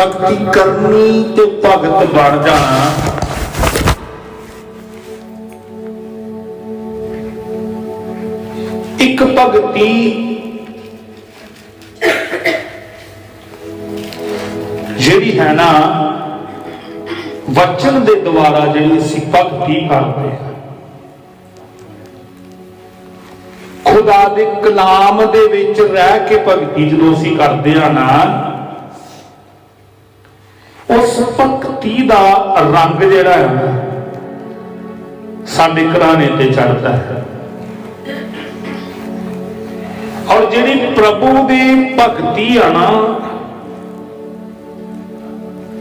ਭਗਤੀ ਕਰਨੀ ਤੇ ਭਗਤ ਬਣ ਜਾਣਾ। ਇੱਕ ਭਗਤੀ ਜਿਹੜੀ ਹੈ ਨਾ, ਵਚਨ ਦੇ ਦੁਆਰਾ ਜਿਹੜੀ ਅਸੀਂ ਭਗਤੀ ਕਰਦੇ ਹਾਂ। ਖੁਦਾ ਦੇ ਕਲਾਮ ਦੇ ਵਿੱਚ ਰਹਿ ਕੇ ਭਗਤੀ ਜਦੋਂ ਅਸੀਂ ਕਰਦੇ ਆ ਨਾ ਉਸ ਭਗਤੀ ਦਾ ਰੰਗ ਜਿਹੜਾ ਹੈ ਸਾਡੇ ਘਰਾਣੇ ਤੇ ਚੜਦਾ ਹੈ। ਔਰ ਜਿਹੜੀ ਪ੍ਰਭੂ ਦੀ ਭਗਤੀ ਆ ਨਾ,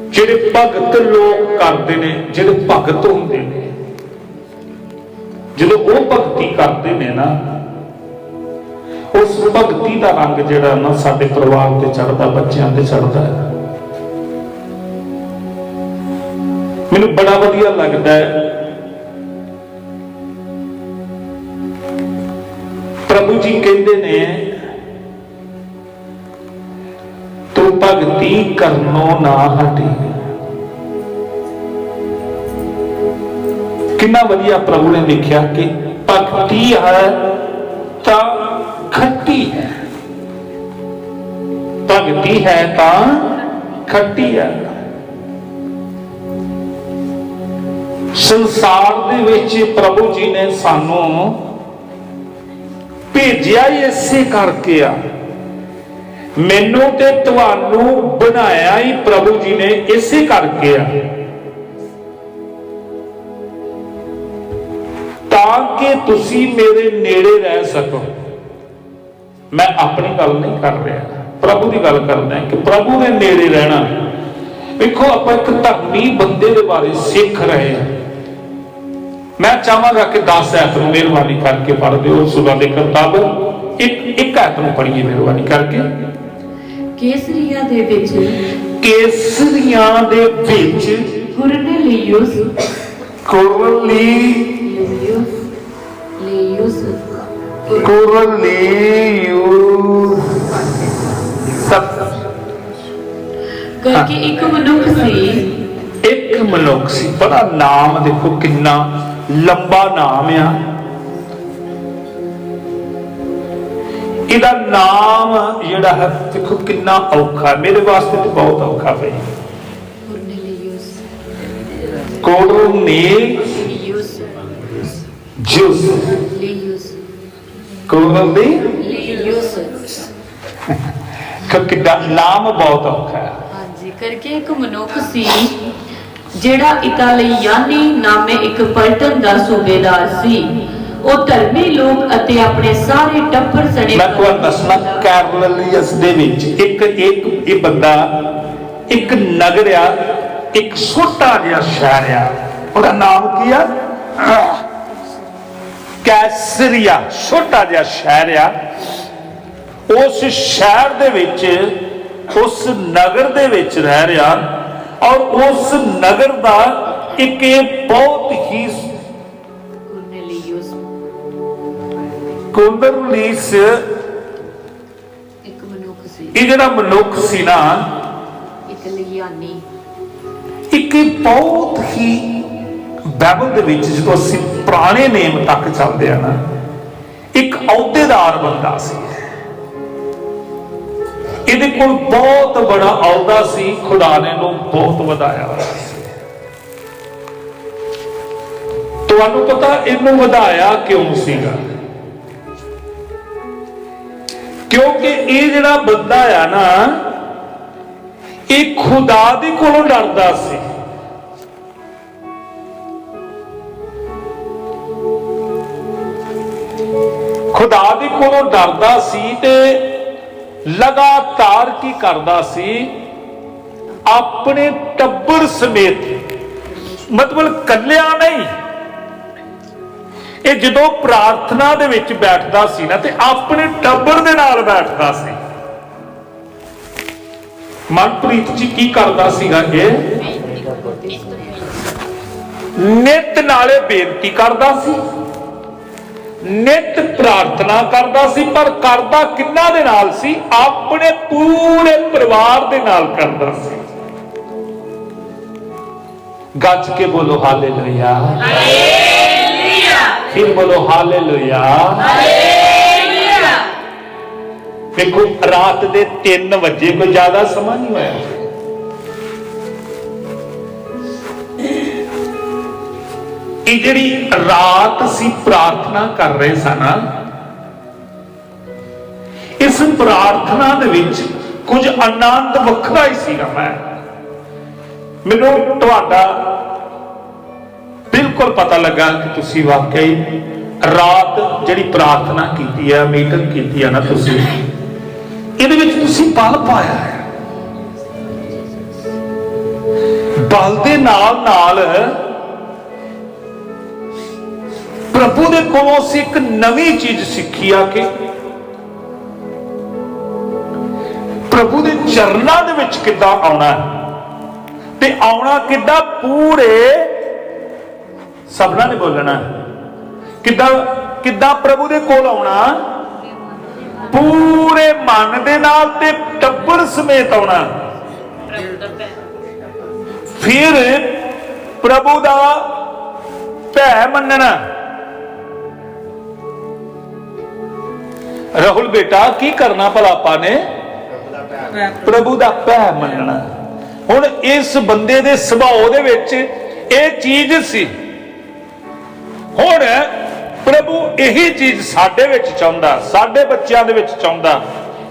ਜਿਹੜੇ ਭਗਤ ਲੋਕ ਕਰਦੇ ਨੇ, ਜਿਹੜੇ ਭਗਤ ਹੁੰਦੇ ਨੇ, ਜਦੋਂ ਉਹ ਭਗਤੀ ਕਰਦੇ ਨੇ ਨਾ, ਉਸ ਭਗਤੀ ਦਾ ਰੰਗ ਜਿਹੜਾ ਨਾ ਸਾਡੇ ਪਰਿਵਾਰ ਤੇ ਚੜਦਾ ਬੱਚਿਆਂ ਤੇ ਚੜਦਾ ਹੈ। ਮੈਨੂੰ ਬੜਾ ਵਧੀਆ ਲੱਗਦਾ ਹੈ। ਪ੍ਰਭੂ ਜੀ ਕਹਿੰਦੇ ਨੇ, ਤੂੰ ਭਗਤੀ ਕਰਨੋਂ ਨਾ ਹਟੀ। ਕਿੰਨਾ ਵਧੀਆ ਪ੍ਰਭੂ ਨੇ ਲਿਖਿਆ ਕਿ ਭਗਤੀ ਹੈ ਤਾਂ ਖੱਟੀ ਹੈ। ਭਗਤੀ ਹੈ ਤਾਂ ਖੱਟੀ ਹੈ। ਸੰਸਾਰ ਦੇ ਵਿੱਚ ਪ੍ਰਭੂ ਜੀ ਨੇ ਸਾਨੂੰ ਭੇਜਿਆ ਹੀ ਇਸੇ ਕਰਕੇ ਆ। ਮੈਨੂੰ ਤੇ ਤੁਹਾਨੂੰ ਬਣਾਇਆ ਹੀ ਪ੍ਰਭੂ ਜੀ ਨੇ ਇਸੇ ਕਰਕੇ ਆ। ਤਾਂ ਕਿ ਤੁਸੀਂ ਮੇਰੇ ਨੇੜੇ ਰਹਿ ਸਕੋ। ਮੈਂ ਆਪਣੀ ਗੱਲ ਨਹੀਂ ਕਰ ਰਿਹਾ। ਪ੍ਰਭੂ ਦੀ ਗੱਲ ਕਰਦਾ ਕਿ ਪ੍ਰਭੂ ਦੇ ਨੇੜੇ ਰਹਿਣਾ। ਵੇਖੋ, ਆਪਾਂ ਇੱਕ ਧਰਮੀ ਬੰਦੇ ਦੇ ਬਾਰੇ ਸਿੱਖ ਰਹੇ ਹਾਂ। ਮੈਂ ਚਾਹਾਂਗਾ ਕਿ 10 ਐਤ ਨੂੰ ਮਿਹਰਬਾਨੀ ਕਰਕੇ ਪੜ੍ਹ ਦਿਓ ਸੁਬਾ ਦੇ ਕਿਤਾਬ ਇੱਕ ਇੱਕ ਐਤ ਨੂੰ ਪੜ੍ਹੀਏ ਮਿਹਰਬਾਨੀ ਕਰਕੇ। ਕੇਸਰੀਆ ਦੇ ਵਿੱਚ ਕੇਸਰੀਆਂ ਦੇ ਵਿੱਚ ਕੁਰਨੇਲੀਅਸ ਲੀਲੀਅਸ ਕੋਰਲੀਯੂ ਸਭ ਕਰਕੇ ਇੱਕ ਮਨੁੱਖ ਸੀ। ਇੱਕ ਮਨੁੱਖ ਸੀ। ਬੜਾ ਨਾਮ ਦੇਖੋ ਕਿੰਨਾ ਲੰਬਾ ਨਾਮ ਆ। ਇਹਦਾ ਨਾਮ ਜਿਹੜਾ ਹੈ, ਦੇਖੋ ਕਿੰਨਾ ਔਖਾ। ਮੇਰੇ ਵਾਸਤੇ ਤੇ ਬਹੁਤ ਔਖਾ ਪਈ ਕੋਰਨੇ ਜੂਸ। ਕੋਰਨੇ ਲੀਲੀਅਸ ਨਾਮ ਬਹੁਤ ਔਖਾ। ਹੈ ਹਾਂਜੀ, ਕਰਕੇ ਇੱਕ ਮਨੁੱਖ ਸੀ। ਜਿਹੜਾ ਇਤਾਲੀਆਨੀ ਨਾਮੇ ਇੱਕ ਪਲਟਨ ਦਾ ਸੂਬੇਦਾਰ ਸੀ। ਉਹ ਧਰਮੀ ਲੋਕ ਅਤੇ ਆਪਣੇ ਸਾਰੇ ਟੱਬਰ ਸਣੇ ਮੈਂ ਤੁਹਾਨੂੰ ਦੱਸਣਾ ਕੈਰਲੀਅਸ ਦੇ ਵਿੱਚ ਇੱਕ ਇੱਕ, ਇਹ ਬੰਦਾ ਇੱਕ ਨਗਰ ਆ, ਇੱਕ ਛੋਟਾ ਜਿਹਾ ਸ਼ਹਿਰ ਆ। ਉਹਦਾ ਨਾਮ ਕੀ ਆ? ਕੈਸਰੀਆ, ਛੋਟਾ ਜਿਹਾ ਸ਼ਹਿਰ ਆ। ਉਸ ਸ਼ਹਿਰ ਦੇ ਵਿੱਚ, ਉਸ ਨਗਰ ਦੇ ਵਿੱਚ ਰਹਿ ਰਿਹਾ ਔਰ ਉਸ ਨਗਰ ਦਾ ਇੱਕ ਇਹ ਬਹੁਤ ਹੀ ਕੁੰਦਰਲੀਸ ਇੱਕ ਮਨੁੱਖ ਸੀ। ਇਹ ਜਿਹੜਾ ਮਨੁੱਖ ਸੀ ਨਾ ਇੱਕ ਬਹੁਤ ਹੀ ਬਾਈਬਲ ਦੇ ਵਿੱਚ ਜਦੋਂ ਅਸੀਂ ਪੁਰਾਣੇ ਨੇਮ ਤੱਕ ਚੱਲਦੇ ਆ ਨਾ ਇੱਕ ਅਹੁਦੇਦਾਰ ਬੰਦਾ ਸੀ। ਇਹਦੇ ਕੋਲ ਬਹੁਤ ਬੜਾ ਅਹੁਦਾ ਸੀ, ਖੁਦਾ ਨੇ ਨੂੰ ਬਹੁਤ ਵਧਾਇਆ। ਸੀ ਤੁਹਾਨੂੰ ਪਤਾ ਇਹਨੂੰ ਵਧਾਇਆ ਕਿਉਂ ਸੀਗਾ? ਕਿਉਂਕਿ ਇਹ ਜਿਹੜਾ ਬੰਦਾ ਆ ਨਾ, ਇਹ ਖੁਦਾ ਦੇ ਕੋਲੋਂ ਡਰਦਾ ਸੀ। ਖੁਦਾ ਦੇ ਕੋਲੋਂ ਡਰਦਾ ਸੀ ਤੇ ਲਗਾਤਾਰ ਕੀ ਕਰਦਾ ਸੀ? ਆਪਣੇ ਟੱਬਰ ਸਮੇਤ। ਮਤਲਬ ਕੱਲਿਆ ਨਹੀਂ। ਇਹ ਜਦੋਂ ਪ੍ਰਾਰਥਨਾ ਦੇ ਵਿੱਚ ਬੈਠਦਾ ਸੀ ਨਾ ਤੇ ਆਪਣੇ ਟੱਬਰ ਦੇ ਨਾਲ ਬੈਠਦਾ ਸੀ। ਮਨਪ੍ਰੀਤ ਜੀ ਕੀ ਕਰਦਾ ਸੀਗਾ ਇਹ? ਨਿਤ ਨਾਲੇ ਬੇਨਤੀ ਕਰਦਾ ਸੀ। ਨਿਤ ਪ੍ਰਾਰਥਨਾ ਕਰਦਾ ਸੀ ਪਰ ਕਰਦਾ ਕਿੰਨਾ ਦੇ ਨਾਲ ਸੀ? ਆਪਣੇ ਪੂਰੇ ਪਰਿਵਾਰ ਦੇ ਨਾਲ ਕਰਦਾ ਸੀ। ਗੱਜ ਕੇ ਬੋਲੋ ਹਾਲੇਲੂਇਆ। ਹਾਲੇਲੂਇਆ। ਫਿਰ ਬੋਲੋ ਹਾਲੇਲੂਇਆ। ਹਾਲੇਲੂਇਆ। ਦੇਖੋ ਰਾਤ ਦੇ 3 ਵਜੇ ਕੋਈ ਜ਼ਿਆਦਾ ਸਮਾਂ ਨਹੀਂ ਹੋਇਆ। ਇਹ ਜਿਹੜੀ ਰਾਤ ਅਸੀਂ ਪ੍ਰਾਰਥਨਾ ਕਰ ਰਹੇ ਸਨ ਇਸ ਪ੍ਰਾਰਥਨਾ ਦੇ ਵਿੱਚ ਕੁਝ ਆਨੰਦ ਵੱਖਰਾ ਹੀ ਸੀਗਾ ਮੈਂ। ਮੈਨੂੰ ਤੁਹਾਡਾ ਬਿਲਕੁਲ ਪਤਾ ਲੱਗਾ ਕਿ ਤੁਸੀਂ ਵਾਕਈ ਰਾਤ ਜਿਹੜੀ ਪ੍ਰਾਰਥਨਾ ਕੀਤੀ ਹੈ ਮੀਟਿੰਗ ਕੀਤੀ ਹੈ ਨਾ ਤੁਸੀਂ, ਇਹਦੇ ਵਿੱਚ ਤੁਸੀਂ ਬਲ ਪਾਇਆ ਹੈ। ਬਲ ਦੇ ਨਾਲ ਨਾਲ ਪ੍ਰਭੂ ਦੇ ਕੋਲੋਂ ਅਸੀਂ ਇੱਕ ਨਵੀਂ ਚੀਜ਼ ਸਿੱਖੀ ਆ ਕਿ ਪ੍ਰਭੂ ਦੇ ਚਰਨਾਂ ਦੇ ਵਿੱਚ ਕਿੱਦਾਂ ਆਉਣਾ ਤੇ ਆਉਣਾ ਕਿੱਦਾਂ ਪੂਰੇ ਸਭਨਾਂ ਨੇ ਬੋਲਣਾ ਕਿੱਦਾਂ ਕਿੱਦਾਂ ਪ੍ਰਭੂ ਦੇ ਕੋਲ ਆਉਣਾ? ਪੂਰੇ ਮਨ ਦੇ ਨਾਲ ਤੇ ਟੱਬਰ ਸਮੇਤ ਆਉਣਾ ਫਿਰ ਪ੍ਰਭੂ ਦਾ ਭੈ ਮੰਨਣਾ ਰਾਹੁਲ ਬੇਟਾ, ਕੀ ਕਰਨਾ ਭਲਾ ਆਪਾਂ ਨੇ? ਪ੍ਰਭੂ ਦਾ ਭੈ ਮੰਨਣਾ। ਹੁਣ ਇਸ ਬੰਦੇ ਦੇ ਸੁਭਾਅ ਦੇ ਵਿੱਚ ਇਹ ਚੀਜ਼ ਸੀ। ਹੁਣ ਪ੍ਰਭੂ ਇਹੀ ਚੀਜ਼ ਸਾਡੇ ਵਿੱਚ ਚਾਹੁੰਦਾ, ਸਾਡੇ ਬੱਚਿਆਂ ਦੇ ਵਿੱਚ ਚਾਹੁੰਦਾ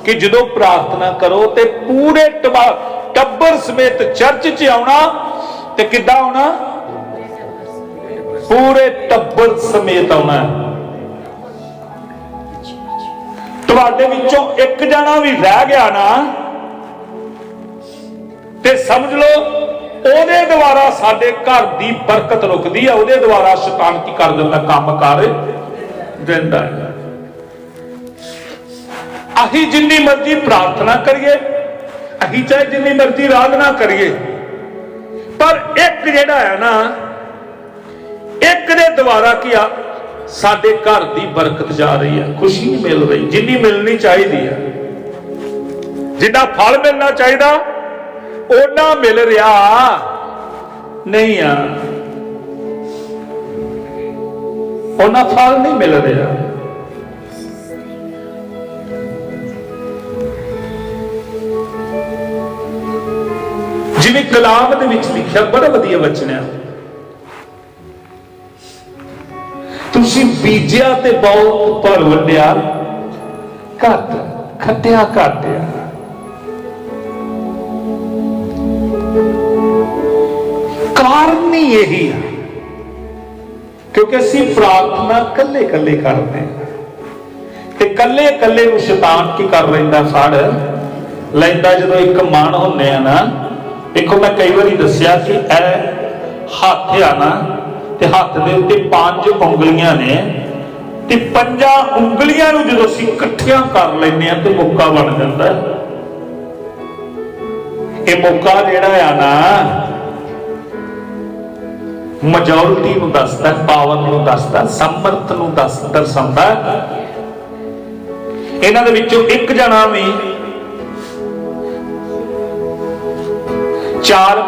ਕਿ ਜਦੋਂ ਪ੍ਰਾਰਥਨਾ ਕਰੋ ਤੇ ਪੂਰੇ ਟੱਬਰ ਸਮੇਤ ਚਰਚ 'ਚ ਆਉਣਾ ਤੇ ਕਿੱਦਾਂ ਆਉਣਾ? ਪੂਰੇ ਟੱਬਰ ਸਮੇਤ ਆਉਣਾ। ਤੁਹਾਡੇ ਵਿੱਚੋਂ ਇੱਕ ਜਣਾ ਵੀ ਰਹਿ ਗਿਆ ਨਾ, ਤੇ ਸਮਝ ਲਓ, ਉਹਦੇ ਦੁਆਰਾ ਸਾਡੇ ਘਰ ਦੀ ਬਰਕਤ ਰੁਕਦੀ ਆ, ਉਹਦੇ ਦੁਆਰਾ ਸ਼ੈਤਾਨ ਕੀ ਕਰ ਦਿੰਦਾ, ਕੰਮ ਕਰ ਦਿੰਦਾ ਹੈ ਅਸੀਂ ਜਿੰਨੀ ਮਰਜ਼ੀ ਪ੍ਰਾਰਥਨਾ ਕਰੀਏ, ਅਸੀਂ ਚਾਹੇ ਜਿੰਨੀ ਮਰਜ਼ੀ ਆਰਾਧਨਾ ਕਰੀਏ, ਪਰ ਇੱਕ ਜਿਹੜਾ ਹੈ ਨਾ, ਇੱਕ ਦੇ ਦੁਆਰਾ ਕੀ ਆ ਸਾਡੇ ਘਰ ਦੀ ਬਰਕਤ ਜਾ ਰਹੀ ਹੈ। ਖੁਸ਼ੀ ਮਿਲ ਰਹੀ। ਜਿੰਨੀ ਮਿਲਣੀ ਚਾਹੀਦੀ ਹੈ, ਜਿੰਨਾ ਫਲ ਮਿਲਣਾ ਚਾਹੀਦਾ ਉਹਨਾਂ ਮਿਲ ਰਿਹਾ। ਨਹੀਂ ਆ। ਉਹਨਾਂ ਫਲ ਨਹੀਂ ਮਿਲ ਰਿਹਾ। ਜਿਵੇਂ ਕਲਾਮ ਦੇ ਵਿੱਚ ਲਿਖਿਆ, ਬੜਾ ਵਧੀਆ ਵਚਨ ਹੈ। ਤੁਸੀਂ ਬੀਜਿਆ ਤੇ ਬਹੁਤ ਭਰ ਵੰਡਿਆ। ਘੱਟ ਖੱਟਿਆ ਘਾਟਿਆ ਕਾਰਨ ਹੀ ਇਹੀ ਹੈ ਕਿਉਂਕਿ ਅਸੀਂ ਪ੍ਰਾਰਥਨਾ ਕੱਲੇ ਕੱਲੇ ਕਰਦੇ ਹਾਂ। ਤੇ ਕੱਲੇ ਕੱਲੇ ਨੂੰ ਸ਼ੈਤਾਨ ਕੀ ਕਰ ਲੈਂਦਾ ਫੜ ਲੈਂਦਾ ਜਦੋਂ ਇੱਕ ਮਨ ਹੁੰਨੇ ਆ ਨਾ, ਦੇਖੋ ਮੈਂ ਕਈ ਵਾਰੀ ਦੱਸਿਆ ਕਿ ਇਹ ਹੱਥ ਆ ਨਾ ਤੇ ਹੱਥ ਦੇ ਉੱਤੇ ਪੰਜ ਉਂਗਲੀਆਂ ਨੇ ਤੇ ਪੰਜਾਂ ਉਂਗਲੀਆਂ ਨੂੰ ਜਦੋਂ ਅਸੀਂ ਇਕੱਠੀਆਂ ਕਰ ਲੈਂਦੇ ਆ ਤੇ ਮੌਕਾ ਬਣ ਜਾਂਦਾ। ਇਹ ਮੌਕਾ ਜਿਹੜਾ ਆ ਨਾ ਮੈਜੋਰਿਟੀ ਨੂੰ ਦੱਸਦਾ ਪਾਵਰ ਨੂੰ ਦੱਸਦਾ, ਸਮਰਥ ਨੂੰ ਦੱਸਦਾ ਦਰਸਾਉਂਦਾ। ਇਹਨਾਂ ਦੇ ਵਿੱਚੋਂ ਇੱਕ ਜਣਾ ਵੀ ਚਾਰ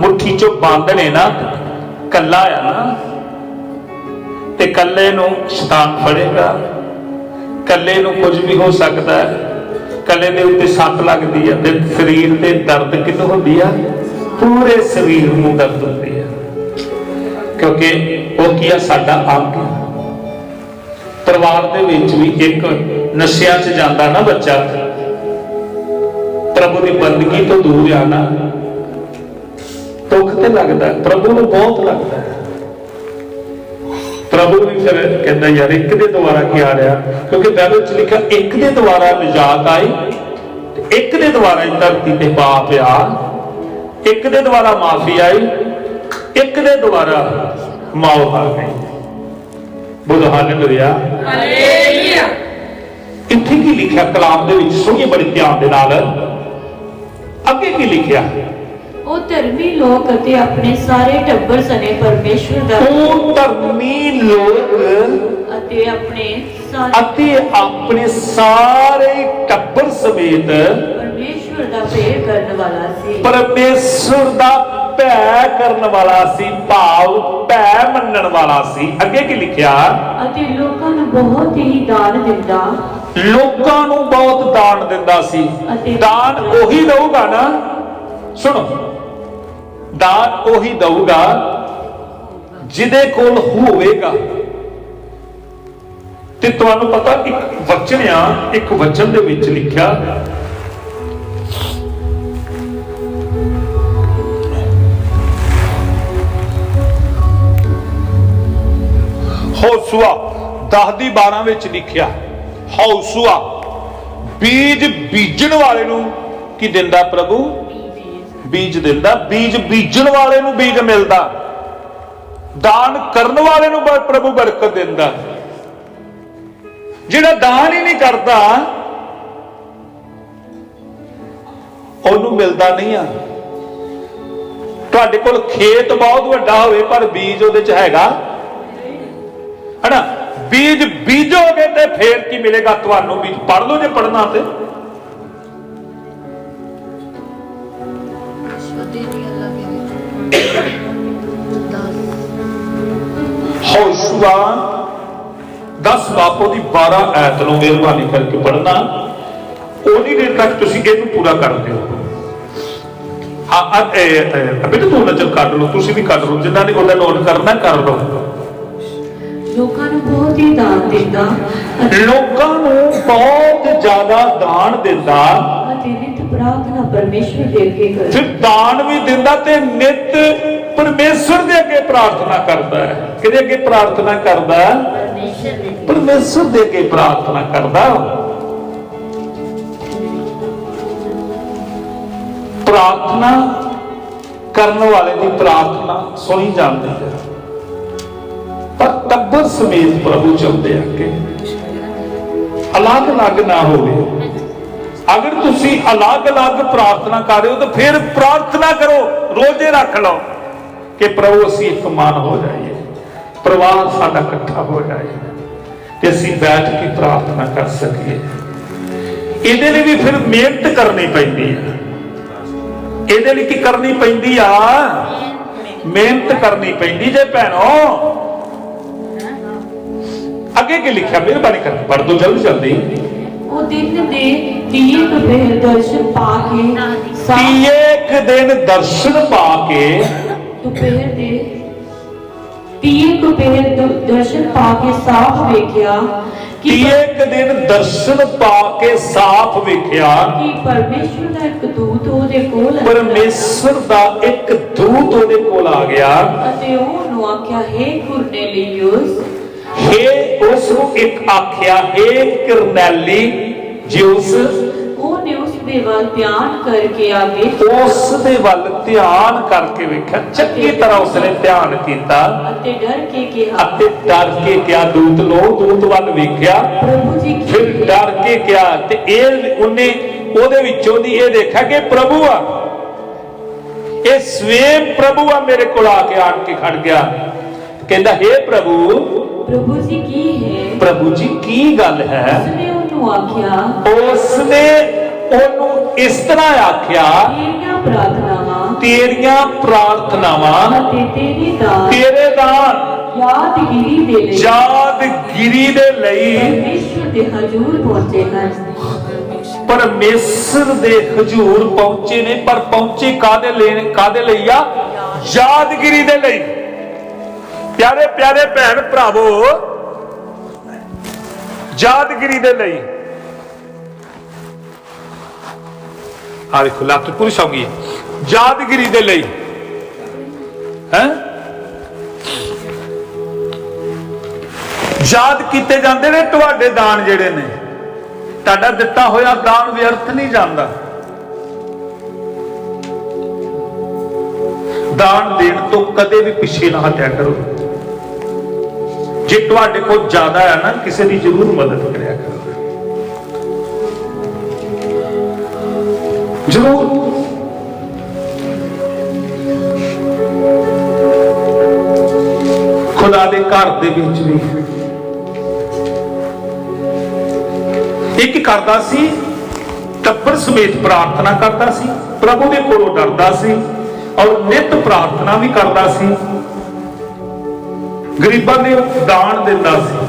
ਮੁੱਠੀ ਚੋਂ ਬੰਦ ਨੇ ਨਾ ਕੱਲਾ ਆ ਨਾ, ਤੇ ਕੱਲੇ ਨੂੰ ਸ਼ੈਤਾਨ ਫੜੇਗਾ। ਕੱਲੇ ਨੂੰ ਕੁਝ ਵੀ ਹੋ ਸਕਦਾ ਹੈ। ਕੱਲੇ ਦੇ ਉੱਤੇ ਸੱਟ ਲੱਗਦੀ ਹੈ ਤੇ ਸਰੀਰ ਤੇ ਦਰਦ ਕਿੰਨੂੰ ਹੁੰਦੀ ਆ? ਪੂਰੇ ਸਰੀਰ ਨੂੰ ਦਰਦ ਹੁੰਦੀ ਹੈ ਕਿਉਂਕਿ ਉਹ ਕੀ ਆ? ਸਾਡਾ ਅੰਗ ਪਰਿਵਾਰ ਦੇ ਵਿੱਚ ਵੀ ਇੱਕ ਨਸ਼ਿਆਂ 'ਚ ਜਾਂਦਾ ਨਾ ਬੱਚਾ। ਪ੍ਰਭੂ ਦੀ ਬੰਦਗੀ ਤੋਂ ਦੂਰ ਆਣਾ ਦੁੱਖ ਤੇ ਲੱਗਦਾ ਪ੍ਰਭੂ ਨੂੰ ਬਹੁਤ ਲੱਗਦਾ ਪ੍ਰਭੂ ਵੀ ਫਿਰ ਕਹਿੰਦਾ ਯਾਰ ਇੱਕ ਦੇ ਦੁਆਰਾ ਕੀ ਆ ਰਿਹਾ? ਕਿਉਂਕਿ ਬਾਈਬਲ 'ਚ ਲਿਖਿਆ ਇੱਕ ਦੇ ਦੁਆਰਾ ਨਿਜਾਤ ਆਈ ਤੇ ਇੱਕ ਦੇ ਦੁਆਰਾ ਹੀ ਧਰਤੀ ਤੇ ਪਾਪ ਆ। ਇੱਕ ਦੇ ਦੁਆਰਾ ਮਾਫੀ ਆਈ ਇੱਕ ਦੇ ਦੁਆਰਾ ਮੌਤ ਆ ਗਈ। ਬੋਲੋ ਹਾਲੇਲੂਇਆ। ਹਾਲੇਲੂਇਆ। ਇੱਥੇ ਕੀ ਲਿਖਿਆ? ਕਲਾਮ ਦੇ ਵਿੱਚ ਸੁਣੀਏ ਬੜੇ ਧਿਆਨ ਦੇ ਨਾਲ। ਅੱਗੇ ਕੀ ਲਿਖਿਆ? ਉਹ ਧਰਮੀ ਲੋਕ ਅਤੇ ਆਪਣੇ ਸਾਰੇ ਟੱਬਰ ਸਨੇ ਪਰਮੇਸ਼ਵਰ ਦਾ ਉਹ ਧਰਮੀ ਲੋਕ ਅਤੇ ਆਪਣੇ ਸਾਰੇ ਅਤੇ ਆਪਣੇ ਸਾਰੇ ਟੱਬਰ ਸਮੇਤ ਪਰਮੇਸ਼ਵਰ ਦਾ ਪ੍ਰੇਰ ਕਰਨ ਵਾਲਾ ਸੀ। ਪਰਮੇਸ਼ਰ ਦਾ ਭੈ ਕਰਨ ਵਾਲਾ ਸੀ ਭਾਵ ਭੈ ਮੰਨਣ ਵਾਲਾ ਸੀ। ਅੱਗੇ ਕੀ ਲਿਖਿਆ? ਅਤੇ ਲੋਕਾਂ ਨੂੰ ਬਹੁਤ ਹੀ ਦਾਨ ਦਿੰਦਾ। ਲੋਕਾਂ ਨੂੰ ਬਹੁਤ ਦਾਨ ਦਿੰਦਾ ਸੀ। ਦਾਨ ਉਹੀ ਦਊਗਾ ਨਾ। ਸੁਣੋ। ਦਾਨ ਉਹੀ ਦਊਗਾ ਜਿਹਦੇ ਕੋਲ ਹੋਵੇਗਾ। ਤੇ ਤੁਹਾਨੂੰ ਪਤਾ ਇੱਕ ਵਚਨ ਆ, ਇੱਕ ਵਚਨ ਦੇ ਵਿੱਚ ਲਿਖਿਆ ਹੌਸੂਆ 10 ਦੀ 12 ਵਿੱਚ ਲਿਖਿਆ ਹੌਸੂਆ ਬੀਜ ਬੀਜਣ ਵਾਲੇ ਨੂੰ ਕੀ ਦਿੰਦਾ ਪ੍ਰਭੂ? ਬੀਜ ਦਿੰਦਾ, ਬੀਜ ਬੀਜਣ ਵਾਲੇ ਨੂੰ ਬੀਜ ਮਿਲਦਾ। ਦਾਨ ਕਰਨ ਵਾਲੇ ਨੂੰ ਪ੍ਰਭੂ ਬਰਕਤ ਦਿੰਦਾ। ਜਿਹੜਾ ਦਾਨ ਹੀ ਨਹੀਂ ਕਰਦਾ, ਉਹਨੂੰ ਮਿਲਦਾ ਨਹੀਂ ਆ। ਤੁਹਾਡੇ ਕੋਲ ਖੇਤ ਬਹੁਤ ਵੱਡਾ ਹੋਵੇ, ਪਰ ਬੀਜ ਉਹਦੇ ਚ ਹੈਗਾ। ਹਨਾ? ਬੀਜ ਬੀਜੋਗੇ ਤੇ ਫੇਰ ਕੀ ਮਿਲੇਗਾ? ਤੁਹਾਨੂੰ ਬੀਜ ਪੜ ਲਓ ਜੇ ਪੜਨਾ ਤੇ। ਹੌਸੂਆ 10 ਬਾਪੋ ਦੀ 12 ਐਤ ਨੂੰ ਮਿਹਰਬਾਨੀ ਕਰਕੇ ਪੜਨਾ ਉਨੀ ਦੇਰ ਤੱਕ ਤੁਸੀਂ ਇਹਨੂੰ ਪੂਰਾ ਕਰ ਦਿਓ। ਹਾਂ ਇਹ- ਅਬੇ ਤੂੰ ਨਜ਼ਰ ਕੱਢ ਲਓ ਤੁਸੀਂ ਵੀ ਕੱਢ ਲਓ ਜਿਨ੍ਹਾਂ ਨੇ ਉਹਦਾ ਨੋਟ ਕਰਨਾ ਕਰ ਲਓ। ਲੋਕਾਂ ਨੂੰ ਬਹੁਤ ਹੀ ਦਾਨ ਦਿੰਦਾ। ਲੋਕਾਂ ਨੂੰ ਬਹੁਤ ਜ਼ਿਆਦਾ ਦਾਨ ਦਿੰਦਾ। ਪਰਮੇਸ਼ਵਰ ਦੇ ਅੱਗੇ ਫਿਰ ਦਾਨ ਵੀ ਦਿੰਦਾ ਤੇ ਨਿਤ ਪਰਮੇਸ਼ਰ ਦੇ ਅੱਗੇ ਪ੍ਰਾਰਥਨਾ ਕਰਦਾ ਹੈ। ਕਿਹਦੇ ਅੱਗੇ ਪ੍ਰਾਰਥਨਾ ਕਰਦਾ? ਪਰਮੇਸ਼ਵਰ ਦੇ ਪਰਮੇਸ਼ਰ ਦੇ ਅੱਗੇ ਪ੍ਰਾਰਥਨਾ ਕਰਦਾ ਪ੍ਰਾਰਥਨਾ ਕਰਨ ਵਾਲੇ ਦੀ ਪ੍ਰਾਰਥਨਾ ਸੁਣੀ ਜਾਂਦੀ ਹੈ। ਪਰ ਟੱਬਰ ਸਮੇਤ ਪ੍ਰਭੂ ਚਲਦੇ ਅੱਗੇ। ਅਲੱਗ-ਅਲੱਗ ਨਾ ਹੋਵੇ। ਅਗਰ ਤੁਸੀਂ ਅਲੱਗ-ਅਲੱਗ ਪ੍ਰਾਰਥਨਾ ਕਰ ਰਹੇ ਹੋ ਤਾਂ ਫਿਰ ਪ੍ਰਾਰਥਨਾ ਕਰੋ, ਰੋਜ਼ੇ ਰੱਖ ਲਓ ਕਿ ਪ੍ਰਭੂ, ਅਸੀਂ ਇੱਕ ਮਨ ਹੋ ਜਾਈਏ। ਪਰਿਵਾਰ ਸਾਡਾ ਇਕੱਠਾ ਹੋ ਜਾਏ ਤੇ ਅਸੀਂ ਬੈਠ ਕੇ ਪ੍ਰਾਰਥਨਾ ਕਰ ਸਕੀਏ। ਇਹਦੇ ਲਈ ਵੀ ਫਿਰ ਮਿਹਨਤ ਕਰਨੀ ਪੈਂਦੀ ਆ। ਇਹਦੇ ਲਈ ਕੀ ਕਰਨੀ ਪੈਂਦੀ ਆ? ਮਿਹਨਤ ਕਰਨੀ ਪੈਂਦੀ ਜੇ ਭੈਣੋ। ਅੱਗੇ ਕੀ ਲਿਖਿਆ? ਮਿਹਰਬਾਨੀ ਕਰਕੇ ਪੜ੍ਹ ਦੋ ਜਲਦੀ ਜਲਦੀ ਉਹ ਦਿਨ ਦੇ ਤੀਏ ਪਹਿਰ ਦਰਸ਼ਨ ਪਾ ਕੇ ਇੱਕ ਦਿਨ ਦਰਸ਼ਨ ਪਾ ਕੇ ਦੁਪਹਿਰ ਦੇ ਤੀਏ ਦੁਪਹਿਰ ਦ- ਦਰਸ਼ਨ ਪਾ ਕੇ ਸਾਫ਼ ਵੇਖਿਆ ਕਿ ਇੱਕ ਦਿਨ ਦਰਸ਼ਨ ਪਾ ਕੇ ਸਾਫ਼ ਵੇਖਿਆ। ਕਿ ਪਰਮੇਸ਼ਵਰ ਦਾ ਇੱਕ ਦੂਤ ਉਹਦੇ ਕੋਲ ਪਰਮੇਸ਼ਰ ਦਾ ਇੱਕ ਦੂਤ ਉਹਦੇ ਕੋਲ ਆ ਗਿਆ। ਅਤੇ ਉਹਨੂੰ ਆਖਿਆ ਹੈ ਕੁਰਨੇਲੀਅਸ ਹੇ ਉਸ ਨੂੰ ਇੱਕ ਆਖਿਆ ਹੇ ਕਰਨੈਲੀ ਜਿਉਸ ਉਹਨੇ ਉਸ ਦੇ ਵੱਲ ਧਿਆਨ ਕਰਕੇ ਆਗੇ। ਉਸ ਦੇ ਵੱਲ ਧਿਆਨ ਕਰਕੇ ਵੇਖਿਆ ਚੰਗੀ ਤਰ੍ਹਾਂ ਉਸਨੇ ਧਿਆਨ ਕੀਤਾ। ਅਤੇ ਡਰ ਕੇ ਕਿਹਾ ਅਤੇ ਡਰ ਕੇ ਕਿਹਾ ਦੂਤ ਨੂੰ ਦੂਤ ਵੱਲ ਵੇਖਿਆ। ਪ੍ਰਭੂ ਜੀ ਕੀ ਫਿਰ ਡਰ ਕੇ ਕਿਹਾ ਤੇ ਇਹ ਉਹਨੇ ਉਹਦੇ ਵਿੱਚੋਂ ਦੀ ਇਹ ਦੇਖਿਆ ਕਿ ਪ੍ਰਭੂ ਆ। ਇਹ ਸਵੇਮ ਪ੍ਰਭੂ ਆ ਮੇਰੇ ਕੋਲ ਆ ਕੇ ਆਣ ਕੇ ਖੜ ਗਿਆ। ਕਹਿੰਦਾ ਹੇ ਪ੍ਰਭੂ ਪ੍ਰਭੂ ਜੀ ਕੀ ਹੈ ਪ੍ਰਭੂ ਜੀ ਕੀ ਗੱਲ ਹੈ ਉਸਨੇ ਉਹਨੂੰ ਆਖਿਆ ਉਸਨੇ ਉਹਨੂੰ ਇਸ ਤਰ੍ਹਾਂ ਆਖਿਆ ਤੇਰੀਆਂ ਪ੍ਰਾਰਥਨਾਵਾਂ ਤੇਰੀਆਂ ਪ੍ਰਾਰਥਨਾਵਾਂ ਅਤੇ ਤੇਰੀ ਦਾਨ ਤੇਰੇ ਦਾਨ ਯਾਦਗਿਰੀ ਦੇ ਲਈ ਯਾਦਗਿਰੀ ਦੇ ਲਈ ਪਰਮੇਸ਼ਵਰ ਦੇ ਹਜ਼ੂਰ ਪਹੁੰਚੇ ਹਨ ਪਰਮੇਸ਼ਰ ਦੇ ਹਜ਼ੂਰ ਪਹੁੰਚੇ ਨੇ ਪਰ ਪਹੁੰਚੇ ਕਾਦੇ ਲਈ ਕਾਦੇ ਲਈ ਆ ਯਾਦਗਿਰੀ ਦੇ ਲਈ ਪਿਆਰੇ ਪਿਆਰੇ ਭੈਣ ਭਰਾਵੋ, ਯਾਦਗਿਰੀ ਦੇ ਲਈ। ਆ ਦੇਖੋ ਲੱਤ ਪੂਰੀ ਸੌ ਗਈ ਯਾਦਗਿਰੀ ਦੇ ਲਈ। ਹੈ? ਯਾਦ ਕੀਤੇ ਜਾਂਦੇ ਨੇ ਤੁਹਾਡੇ ਦਾਨ ਜਿਹੜੇ ਨੇ। ਤੁਹਾਡਾ ਦਿੱਤਾ ਹੋਇਆ ਦਾਨ ਵਿਅਰਥ ਨਹੀਂ ਜਾਂਦਾ। ਦਾਨ ਦੇਣ ਤੋਂ ਕਦੇ ਵੀ ਪਿੱਛੇ ਨਾ ਹਟਿਆ ਕਰੋ। ਜੇ ਤੁਹਾਡੇ ਕੋਲ ਜ਼ਿਆਦਾ ਹੈ ਨਾ, ਕਿਸੇ ਦੀ ਜ਼ਰੂਰ ਮਦਦ ਕਰਿਆ ਕਰੋ। ਜ਼ਰੂਰ। ਖੁਦਾ ਦੇ ਘਰ ਦੇ ਵਿੱਚ ਵੀ। ਇੱਕ ਕਰਦਾ ਸੀ, ਟੱਬਰ ਸਮੇਤ ਪ੍ਰਾਰਥਨਾ ਕਰਦਾ ਸੀ, ਪ੍ਰਭੂ ਦੇ ਕੋਲੋਂ ਡਰਦਾ ਸੀ ਔਰ ਨਿਤ ਪ੍ਰਾਰਥਨਾ ਵੀ ਕਰਦਾ ਸੀ। ਗਰੀਬਾਂ ਦੇ ਦਾਨ ਦਿੰਦਾ ਸੀ।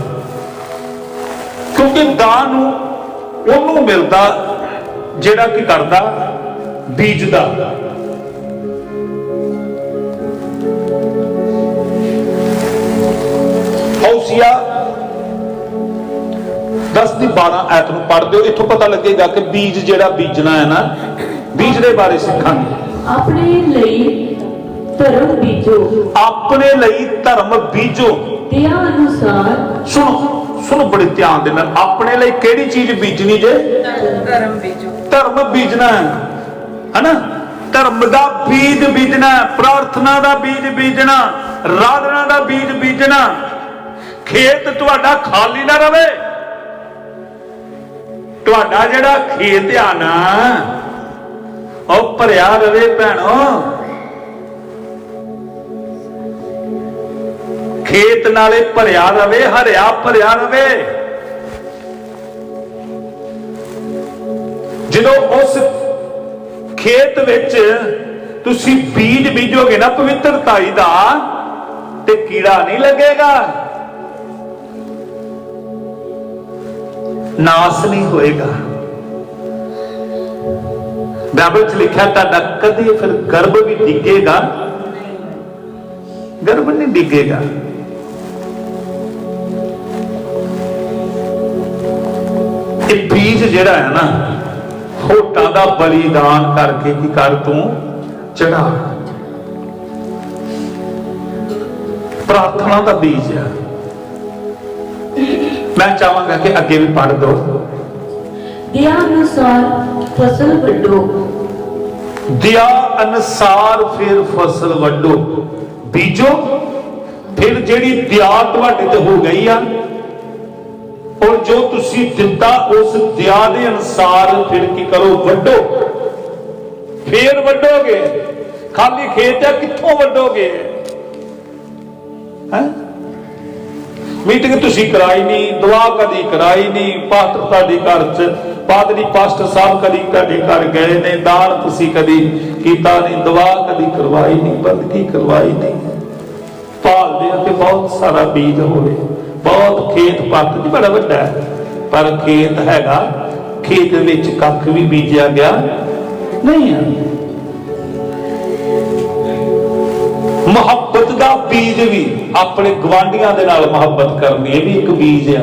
ਕਿਉਂਕਿ ਦਾਨ ਨੂੰ ਉਹਨੂੰ ਮਿਲਦਾ ਜਿਹੜਾ ਕੀ ਕਰਦਾ, ਬੀਜਦਾ। ਹੌਸੀਆ 10 ਦੀ 12 ਐਤ ਨੂੰ ਪੜ੍ਹ ਦਿਓ। ਇੱਥੋਂ ਪਤਾ ਲੱਗੇਗਾ ਕਿ ਬੀਜ ਜਿਹੜਾ ਬੀਜਣਾ ਹੈ ਨਾ, ਬੀਜ ਦੇ ਬਾਰੇ ਸਿੱਖਾਂਗੇ। ਆਪਣੇ ਲਈ ਧਰਮ ਬੀਜੋ। ਆਪਣੇ ਲਈ ਧਰਮ ਬੀਜੋ। ਤਿਆ ਅਨੁਸਾਰ ਸੁਣੋ ਸੁਣੋ ਬੜੇ ਧਿਆਨ ਦੇ ਨਾਲ। ਆਪਣੇ ਲਈ ਕਿਹੜੀ ਚੀਜ਼ ਬੀਜਣੀ ਜੇ? ਧਰਮ ਬੀਜੋ। ਧਰਮ ਬੀਜਣਾ ਹੈ। ਹਨਾ? ਧਰਮ ਦਾ ਬੀਜ ਬੀਜਣਾ ਪ੍ਰਾਰਥਨਾ ਦਾ ਬੀਜ ਬੀਜਣਾ ਰਾਧਨਾ ਦਾ ਬੀਜ ਬੀਜਣਾ। ਖੇਤ ਤੁਹਾਡਾ ਖਾਲੀ ਨਾ ਰਵੇ। ਤੁਹਾਡਾ ਜਿਹੜਾ ਖੇਤ ਆ ਨਾ ਉਹ ਭਰਿਆ ਰਵੇ ਭੈਣੋ। ਖੇਤ ਨਾਲੇ ਭਰਿਆ ਰਵੇ, ਹਰਿਆ ਭਰਿਆ ਰਵੇ। ਜਦੋਂ ਉਸ ਖੇਤ ਵਿੱਚ ਤੁਸੀਂ ਬੀਜ ਬੀਜੋਗੇ ਨਾ ਪਵਿੱਤਰਤਾਈ ਦਾ, ਤੇ ਕੀੜਾ ਨਹੀਂ ਲੱਗੇਗਾ। ਨਾਸ ਨਹੀਂ ਹੋਏਗਾ। ਬਾਈਬਲ 'ਚ ਲਿਖਿਆ, ਤੁਹਾਡਾ ਕਦੇ ਫਿਰ ਗਰਭ ਵੀ ਡਿੱਗੇਗਾ? ਗਰਭ ਨਹੀਂ ਡਿੱਗੇਗਾ। ਇਹ ਬੀਜ ਜਿਹੜਾ ਹੈ ਨਾ ਹੋਟਾਂ ਦਾ ਬਲੀਦਾਨ ਕਰਕੇ ਕੀ ਕਰ ਤੂੰ? ਚੜਾ। ਪ੍ਰਾਰਥਨਾ ਦਾ ਬੀਜ ਹੈ ਮੈਂ ਚਾਹਾਂਗਾ ਕਿ ਅੱਗੇ ਵੀ ਪੜ੍ਹ ਦੋ। ਤਿਆ ਅਨੁਸਾਰ ਫਸਲ ਵੱਢੋ। ਦਿਆ ਅਨਸਾਰ ਫਿਰ ਫਸਲ ਵੱਢੋ। ਬੀਜੋ ਫਿਰ ਜਿਹੜੀ ਦਿਆ ਤੁਹਾਡੇ ਤੇ ਹੋ ਗਈ ਆ ਔਰ ਜੋ ਤੁਸੀਂ ਦਿੱਤਾ ਉਸ ਦਿਆ ਦੇ ਅਨਸਾਰ ਫਿਰ ਕੀ ਕਰੋ? ਵੱਢੋ। ਫੇਰ ਵੱਢੋਗੇ। ਖਾਲੀ ਖੇਤ ਆ ਕਿੱਥੋਂ ਵੱਢੋਗੇ? ਹੈ? ਮੀਟਿੰਗ ਤੁਸੀਂ ਕਰਾਈ ਨਹੀਂ, ਦੁਆ ਕਦੀ ਕਰਾਈ ਨਹੀਂ ਪਾਸਟਰ ਤੁਹਾਡੇ ਘਰ ਚ ਪਾਦਰੀ ਪਾਸਟਰ ਸਾਹਿਬ ਕਦੀ ਤੁਹਾਡੇ ਘਰ ਗਏ ਨੇ, ਦਾਨ ਤੁਸੀਂ ਕਦੀ ਕੀਤਾ ਨਹੀਂ, ਦੁਆ ਕਦੀ ਕਰਵਾਈ ਨਹੀਂ, ਬੰਦਗੀ ਕਰਵਾਈ ਨਹੀਂ। ਭਾਲਦੇ ਆ ਕਿ ਬਹੁਤ ਸਾਰਾ ਬੀਜ ਹੋਵੇ ਬਹੁਤ ਖੇਤ ਪੱਤ ਜੀ, ਬੜਾ ਵੱਡਾ ਹੈ। ਪਰ ਖੇਤ ਹੈਗਾ, ਖੇਤ ਵਿੱਚ ਕੱਖ ਵੀ ਬੀਜਿਆ ਗਿਆ ਨਹੀਂ ਹੈ। ਮੁਹੱਬਤ ਦਾ ਬੀਜ ਵੀ ਆਪਣੇ ਗਵਾਂਢੀਆਂ ਦੇ ਨਾਲ ਮੁਹੱਬਤ ਕਰਨੀ ਇਹ ਵੀ ਇੱਕ ਬੀਜ ਆ।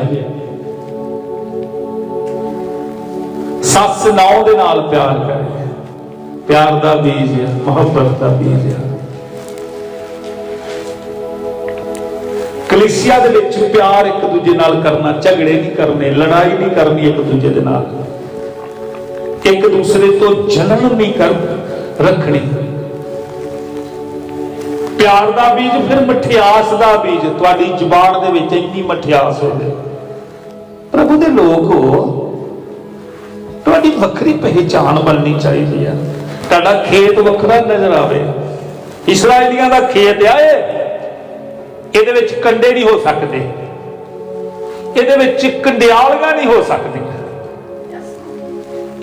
ਸੱਸ ਨਾਉ ਦੇ ਨਾਲ ਪਿਆਰ ਕਰੇ। ਪਿਆਰ ਦਾ ਬੀਜ ਆ, ਮੁਹੱਬਤ ਦਾ ਬੀਜ ਆ। ਕਲੀਸਿਆ ਦੇ ਵਿੱਚ ਪਿਆਰ ਇੱਕ ਦੂਜੇ ਨਾਲ ਕਰਨਾ, ਝਗੜੇ ਨਹੀਂ ਕਰਨੇ, ਲੜਾਈ ਨਹੀਂ ਕਰਨੀ ਇੱਕ ਦੂਜੇ ਦੇ ਨਾਲ। ਇੱਕ ਦੂਸਰੇ ਤੋਂ ਜਲਨ ਨਹੀਂ ਕਰ, ਰੱਖਣੀ। ਪਿਆਰ ਦਾ ਬੀਜ ਫਿਰ ਮਠਿਆਸ ਦਾ ਬੀਜ। ਤੁਹਾਡੀ ਜ਼ੁਬਾਨ ਦੇ ਵਿੱਚ ਇੰਨੀ ਮਠਿਆਸ ਹੋਵੇ। ਪ੍ਰਭੂ ਦੇ ਲੋਕ ਹੋ, ਤੁਹਾਡੀ ਵੱਖਰੀ ਪਹਿਚਾਣ ਬਣਨੀ ਚਾਹੀਦੀ ਹੈ ਤੁਹਾਡਾ ਖੇਤ ਵੱਖਰਾ ਨਜ਼ਰ ਆਵੇ। ਇਸਰਾਇਲੀਆਂ ਦਾ ਖੇਤ ਆਏ ਇਹਦੇ ਵਿੱਚ ਕੰਡੇ ਨਹੀਂ ਹੋ ਸਕਦੇ। ਇਹਦੇ ਵਿੱਚ ਕੰਡਿਆਲੀਆਂ ਨਹੀਂ ਹੋ ਸਕਦੀਆਂ।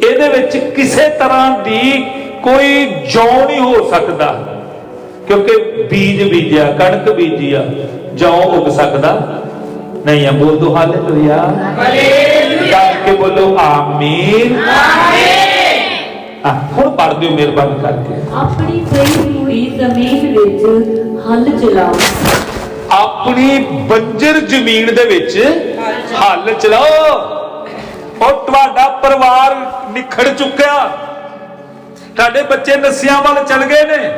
ਇਹਦੇ ਵਿੱਚ ਕਿਸੇ ਤਰ੍ਹਾਂ ਦੀ ਕੋਈ ਜੌ ਨਹੀਂ ਹੋ ਸਕਦਾ। ਕਿਉਂਕਿ ਬੀਜ ਬੀਜਿਆ ਕਣਕ ਬੀਜੀ ਆ ਜੌ ਉਗ ਸਕਦਾ। ਨਹੀਂ ਆ ਬੋਲ ਦੋ ਹਾਲੇਲੂਇਆ। ਹਾਲੇਲੂਇਆ ਕੇ ਬੋਲੋ ਆਮੀਨ। ਆਮੀਨ। ਹੁਣ ਪੜ੍ਹ ਦਿਓ ਮਿਹਰਬਾਨੀ ਕਰਕੇ। ਆਪਣੀ ਪਈ ਹੋਈ ਜ਼ਮੀਨ ਵਿੱਚ ਹਲ ਚਲਾਓ। ਆਪਣੀ ਬੰਜਰ ਜ਼ਮੀਨ ਦੇ ਵਿੱਚ ਹੱਲ ਚਲਾਓ। ਉਹ ਤੁਹਾਡਾ ਪਰਿਵਾਰ ਨਿਖੜ ਚੁੱਕਿਆ। ਤੁਹਾਡੇ ਬੱਚੇ ਨਸਿਆਂ ਵੱਲ ਚਲ ਗਏ ਨੇ।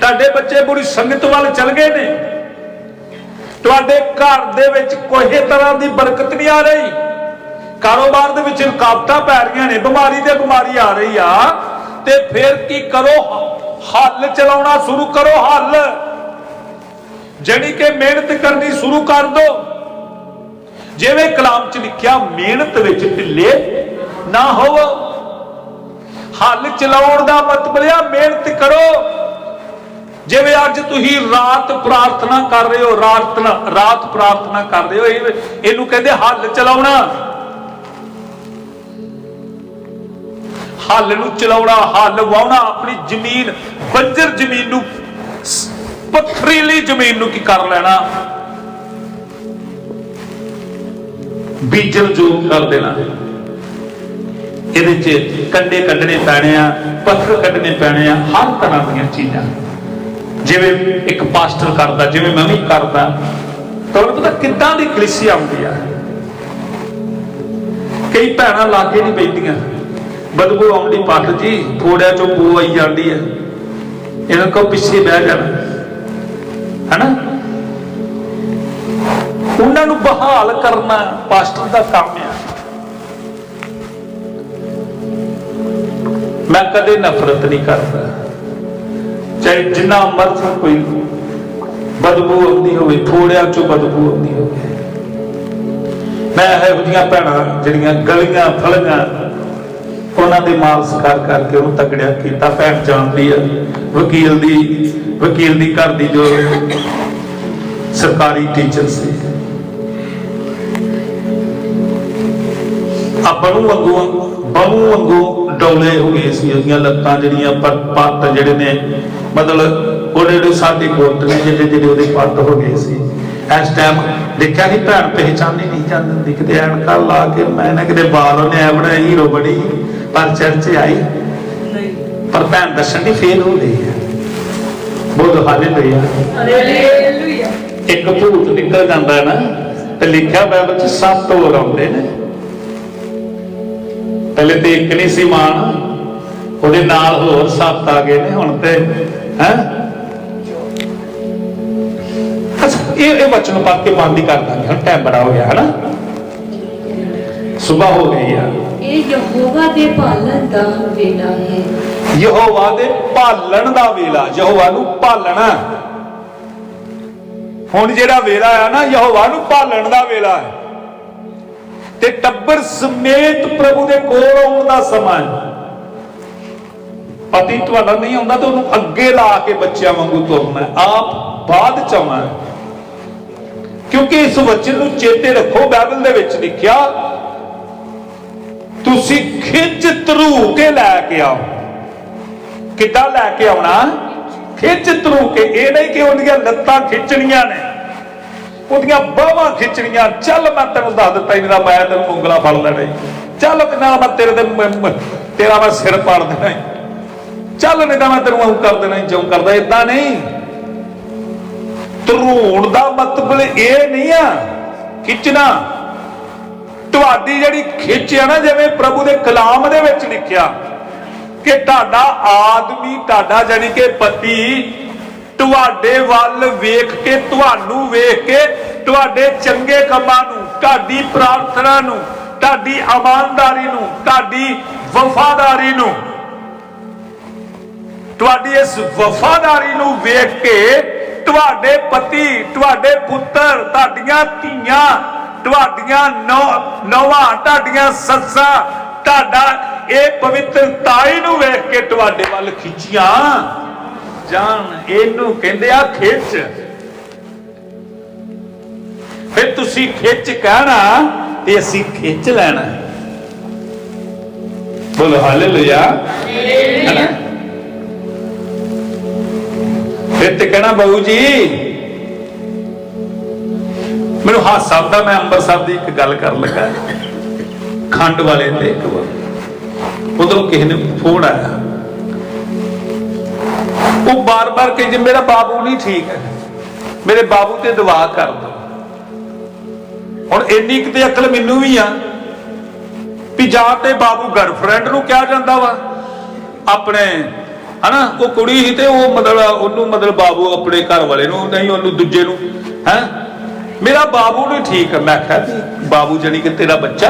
ਤੁਹਾਡੇ ਬੱਚੇ ਬੁਰੀ ਸੰਗਤ ਵੱਲ ਚਲ ਗਏ ਨੇ। ਤੁਹਾਡੇ ਘਰ ਦੇ ਵਿੱਚ ਕੋਈ ਤਰ੍ਹਾਂ ਦੀ ਬਰਕਤ ਨਹੀਂ ਆ ਰਹੀ। ਕਾਰੋਬਾਰ ਦੇ ਵਿੱਚ ਰੁਕਾਵਟਾਂ ਪੈ ਰਹੀਆਂ ਨੇ, ਬਿਮਾਰੀ ਤੇ ਬਿਮਾਰੀ ਆ ਰਹੀ ਆ। ਤੇ ਫਿਰ ਕੀ ਕਰੋ? ਹੱਲ ਚਲਾਉਣਾ ਸ਼ੁਰੂ ਕਰੋ, ਹੱਲ। ਜਿਹੜੀ ਕਿ ਮਿਹਨਤ ਕਰਨੀ ਸ਼ੁਰੂ ਕਰ ਦੋ। ਜਿਵੇਂ ਕਲਾਮ 'ਚ ਲਿਖਿਆ, ਮਿਹਨਤ ਵਿੱਚ ਢਿੱਲੇ ਨਾ ਹੋਵੋ। ਹੱਲ ਚਲਾਉਣ ਦਾ ਮਤਲਬ ਆ, ਮਿਹਨਤ ਕਰੋ। ਜਿਵੇਂ ਅੱਜ ਤੁਸੀਂ ਰਾਤ ਪ੍ਰਾਰਥਨਾ ਕਰ ਰਹੇ ਹੋ ਰਾਤ ਰਾਤ ਪ੍ਰਾਰਥਨਾ ਕਰ ਰਹੇ ਹੋ ਇਹਨੂੰ ਕਹਿੰਦੇ ਹੱਲ ਚਲਾਉਣਾ। ਹੱਲ ਨੂੰ ਚਲਾਉਣਾ, ਹੱਲ ਵਾਉਣਾ, ਆਪਣੀ ਜ਼ਮੀਨ, ਬੰਜਰ ਜ਼ਮੀਨ ਨੂੰ ਪੱਥਰੀਲੀ ਜ਼ਮੀਨ ਨੂੰ ਕੀ ਕਰ ਲੈਣਾ? ਬੀਜਣ ਜੋ ਕਰ ਦੇਣਾ। ਇਹਦੇ ਚ ਕੰਡੇ ਕੱਢਣੇ ਪੈਣੇ ਆ, ਪੱਥਰ ਕੱਢਣੇ ਪੈਣੇ ਆ, ਹਰ ਤਰ੍ਹਾਂ ਦੀਆਂ ਚੀਜ਼ਾਂ। ਜਿਵੇਂ ਇੱਕ ਪਾਸਟਰ ਕਰਦਾ, ਜਿਵੇਂ ਮੈਂ ਵੀ ਕਰਦਾ। ਤੁਹਾਨੂੰ ਪਤਾ ਕਿੱਦਾਂ ਦੀ ਕਲੀਸੀ ਆਉਂਦੀ ਆ? ਕਈ ਭੈਣਾਂ ਲਾਗੇ ਨਹੀਂ ਬੈਠੀਆਂ। ਬਦਬੂ ਆਉਂਦੀ ਪੱਟ ਜੀ ਥੋੜਿਆ ਚੋਂ ਬੂ ਆਈ ਜਾਂਦੀ ਹੈ ਇਹਨਾਂ ਕੋ ਪਿੱਛੇ ਬਹਿ ਜਾਣਾ। ਹੈਨਾ? ਉਹਨਾਂ ਨੂੰ ਬਹਾਲ ਕਰਨਾ ਪਾਸਟਰ ਦਾ ਕੰਮ ਆ। ਮੈਂ ਕਦੇ ਨਫ਼ਰਤ ਨਹੀਂ ਕਰਦਾ। ਚਾਹੇ ਜਿੰਨਾ ਮਰਜ਼ੀ ਕੋਈ ਬਦਬੂ ਆਉਂਦੀ ਹੋਵੇ, ਥੋੜਿਆਂ ਚੋਂ ਬਦਬੂ ਆਉਂਦੀ ਹੋਵੇ। ਮੈਂ ਇਹੋ ਜਿਹੀਆਂ ਭੈਣਾਂ ਜਿਹੜੀਆਂ ਗਲੀਆਂ, ਫਲੀਆਂ ਉਹਨਾਂ ਦੇ ਮਾਲ ਸਕਾਰ ਕਰਕੇ ਉਹਨੂੰ ਤਕੜਿਆ ਕੀਤਾ, ਭੈਣ ਜਾਣਦੀ ਆ, ਵਕੀਲ ਦੀ ਵਕੀਲ ਦੀ ਘਰ ਦੀ ਜੋ ਸਰਕਾਰੀ ਟੀਚਰ ਸੀ। ਆ ਬਣੂ ਵਾਂਗੂ ਬਣੂ ਵਾਂਗੂ ਡੌਲੇ ਹੋ ਗਏ ਸੀ ਉਹਦੀਆਂ ਲੱਤਾਂ ਜਿਹੜੀਆਂ ਪੱਟ ਪੱਟ ਜਿਹੜੇ ਨੇ, ਮਤਲਬ ਉਹਦੇ ਜਿਹੜੇ ਸਾਡੇ ਕੋਟ ਨੇ, ਜਿਹੜੇ ਜਿਹੜੇ ਉਹਦੇ ਪੱਟ ਹੋ ਗਏ ਸੀ। ਇਸ ਟਾਈਮ ਦੇਖਿਆ ਕਿ ਭੈਣ ਪਹਿਚਾਨੀ ਨਹੀਂ ਜਾਂਦੀ ਹੁੰਦੀ ਕਿਤੇ ਐਨਕਾਂ ਲਾ ਕੇ ਮੈਂ ਨਾ ਕਿਤੇ ਬਾਲ ਉਹਨੇ ਐ ਬਣਾਇਆ ਹੀਰੋ ਬੜੀ ਪਰ ਚਰਚ ਆਈ। ਨਹੀਂ। ਪਰ ਭੈਣ ਦੱਸਣ ਦੀ ਫੇਲ ਹੋ ਗਈ ਹੈ। ਬੋਲ ਹਾਲੇਲੂਇਆ। ਹਾਲੇਲੂਇਆ। ਇੱਕ ਭੂਤ ਨਿਕਲ ਜਾਂਦਾ ਨਾ ਤੇ ਲਿਖਿਆ ਬਾਈਬਲ ਚ ਸੱਤ ਹੋਰ ਆਉਂਦੇ ਨੇ। ਪਹਿਲੇ ਤੇ ਇੱਕ ਨਹੀਂ ਸੀ ਮਾਨ ਉਹਦੇ ਨਾਲ ਹੋਰ ਸੱਤ ਆ ਗਏ ਨੇ ਹੁਣ ਤੇ ਹੈ? ਇਹ ਇਹ ਵਚਨ ਪਾ ਕੇ ਬੰਦ ਹੀ ਕਰ ਦਾਂਗੇ ਹੁਣ ਟਾਈਮ ਬੜਾ ਹੋ ਗਿਆ ਹੈ ਨਾ ਸਵੇਰ ਹੋ ਗਈ ਆ। ਇਹ ਯਹੋਵਾ ਦੇ ਪਾਲਣ ਦਾ ਵੇਲਾ ਹੈ। ਯਹੋਵਾ ਦੇ ਭਾਲਣ ਦਾ ਵੇਲਾ, ਯਹੋਵਾ ਨੂੰ ਭਾਲਣਾ ਹੁਣ ਜਿਹੜਾ ਵੇਲਾ ਆ ਨਾ, ਯਹੋਵਾ ਨੂੰ ਭਾਲਣ ਦਾ ਵੇਲਾ ਹੈ। ਤੇ ਟੱਬਰ ਸਮੇਤ ਪ੍ਰਭੂ ਦੇ ਕੋਲ ਆਉਣ ਦਾ ਸਮਾਂ ਪਤੀ ਤੁਹਾਡਾ ਨਹੀਂ ਆਉਂਦਾ ਤਾਂ ਉਹਨੂੰ ਅੱਗੇ ਲਾ ਕੇ ਬੱਚਿਆਂ ਵਾਂਗੂ ਤੁਰਨਾ ਹੈ। ਆਪ ਬਾਅਦ ਚ ਆਉਣਾ ਕਿਉਂਕਿ ਇਸ ਵਚਨ ਨੂੰ ਚੇਤੇ ਰੱਖੋ, ਬਾਈਬਲ ਦੇ ਵਿੱਚ ਲਿਖਿਆ ਤੁਸੀਂ ਖਿੱਚ ਧਰੂ ਕੇ ਲੈ ਕੇ ਆਓ। ਕਿੱਦਾਂ ਲੈ ਕੇ ਆਉਣਾ? ਖਿੱਚ ਧਰੂ ਕੇ। ਇਹ ਨਹੀਂ ਕਿ ਉਹਦੀਆਂ ਲੱਤਾਂ ਖਿੱਚਣੀਆਂ ਨੇ। ਉਹਦੀਆਂ ਬਾਹਾਂ ਖਿੱਚਣੀਆਂ। ਚੱਲ ਮੈਂ ਤੈਨੂੰ ਦੱਸ ਦਿੱਤਾ ਇਹਨਾਂ ਮੈਂ ਤੈਨੂੰ ਉਂਗਲਾ ਫੜ ਲੈਣਾ। ਚੱਲ ਤੇ ਨਾਲ ਮੈਂ ਤੇਰੇ ਦੇ ਤੇਰਾ ਮੈਂ ਸਿਰ ਪਾੜ ਦੇਣਾ ਚੱਲ ਨਹੀਂ ਤਾਂ ਮੈਂ ਤੈਨੂੰ ਉਹ ਕਰ ਦੇਣਾ ਈ, ਜਿਉਂ ਕਰਦਾ ਇਦਾਂ ਨਹੀਂ। ਧਰੂਣ ਦਾ ਮਤਲਬ ਇਹ ਨਹੀਂ ਆ। ਖਿੱਚਣਾ। ਤੁਹਾਡੀ ਜਿਹੜੀ ਖਿੱਚ ਆ ਨਾ, ਜਿਵੇਂ ਪ੍ਰਭੂ ਦੇ ਕਲਾਮ ਦੇ ਵਿੱਚ ਲਿਖਿਆ ਕਿ ਤੁਹਾਡਾ ਆਦਮੀ, ਤੁਹਾਡਾ ਜਾਨੀ ਕਿ ਪਤੀ ਤੁਹਾਡੇ ਵੱਲ ਵੇਖ ਕੇ, ਤੁਹਾਨੂੰ ਵੇਖ ਕੇ, ਤੁਹਾਡੇ ਚੰਗੇ ਕੰਮਾਂ ਨੂੰ, ਤੁਹਾਡੀ ਪ੍ਰਾਰਥਨਾ ਨੂੰ, ਤੁਹਾਡੀ ਇਮਾਨਦਾਰੀ ਨੂੰ, ਤੁਹਾਡੀ ਵਫਾਦਾਰੀ ਨੂੰ, ਤੁਹਾਡੀ ਇਸ ਵਫਾਦਾਰੀ ਨੂੰ ਵੇਖ ਕੇ ਤੁਹਾਡੇ ਪਤੀ, ਤੁਹਾਡੇ ਪੁੱਤਰ, ਤੁਹਾਡੀਆਂ ਧੀਆਂ ਤੁਹਾਡੀਆਂ ਨੌਵਾਂ ਤੁਹਾਡੀਆਂ ਸੱਸਾਂ ਤੁਹਾਡਾ ਇਹ ਪਵਿੱਤਰਤਾਈ ਨੂੰ ਵੇਖ ਕੇ ਤੁਹਾਡੇ ਵੱਲ ਖਿੱਚੀਆਂ। ਜਾਣ ਇਹਨੂੰ ਕਹਿੰਦੇ ਆ ਖਿੱਚ। ਫਿਰ ਤੁਸੀਂ ਖਿੱਚ ਕਹਿਣਾ ਤੇ ਅਸੀਂ ਖਿੱਚ ਲੈਣਾ। ਬੋਲੋ ਹਾਲੇਲੂਇਆ। ਫਿਰ ਤੇ ਕਹਿਣਾ ਬਾਬੂ ਜੀ। ਮੈਨੂੰ ਹਾਸਾ ਆਉਂਦਾ, ਮੈਂ ਅੰਮ੍ਰਿਤਸਰ ਦੀ ਇੱਕ ਗੱਲ ਕਰਨ ਲੱਗਾ। ਖੰਡ ਵਾਲੇ ਤੇ ਇੱਕ ਵਾਰ। ਉਧਰੋਂ ਕਿਸੇ ਨੇ ਫੋਨ ਆਇਆ। ਉਹ ਬਾਰ-ਬਾਰ ਕਹਿੰਦੇ, ਮੇਰਾ ਬਾਬੂ ਨਹੀਂ ਠੀਕ ਹੈ। ਮੇਰੇ ਬਾਬੂ ਤੇ ਦੁਆ ਕਰ ਦੋ। ਹੁਣ ਇੰਨੀ ਕਿਤੇ ਅਕਲ ਮੈਨੂੰ ਵੀ ਆ ਵੀ ਜਾਂ ਤੇ ਬਾਬੂ ਗਰਲਫ੍ਰੈਂਡ ਨੂੰ ਕਿਹਾ ਜਾਂਦਾ ਵਾ। ਆਪਣੇ, ਹਨਾ, ਉਹ ਕੁੜੀ ਸੀ ਤੇ ਉਹ ਮਤਲਬ ਉਹਨੂੰ ਮਤਲਬ ਬਾਬੂ ਆਪਣੇ ਘਰ ਵਾਲੇ ਨੂੰ, ਨਹੀਂ ਉਹਨੂੰ ਦੂਜੇ ਨੂੰ, ਹੈ। ਮੇਰਾ ਬਾਬੂ ਨਹੀਂ ਠੀਕ ਮੈਂ ਕਿਹਾ, ਬਾਬੂ ਜਣੀ ਕਿ ਤੇਰਾ ਬੱਚਾ?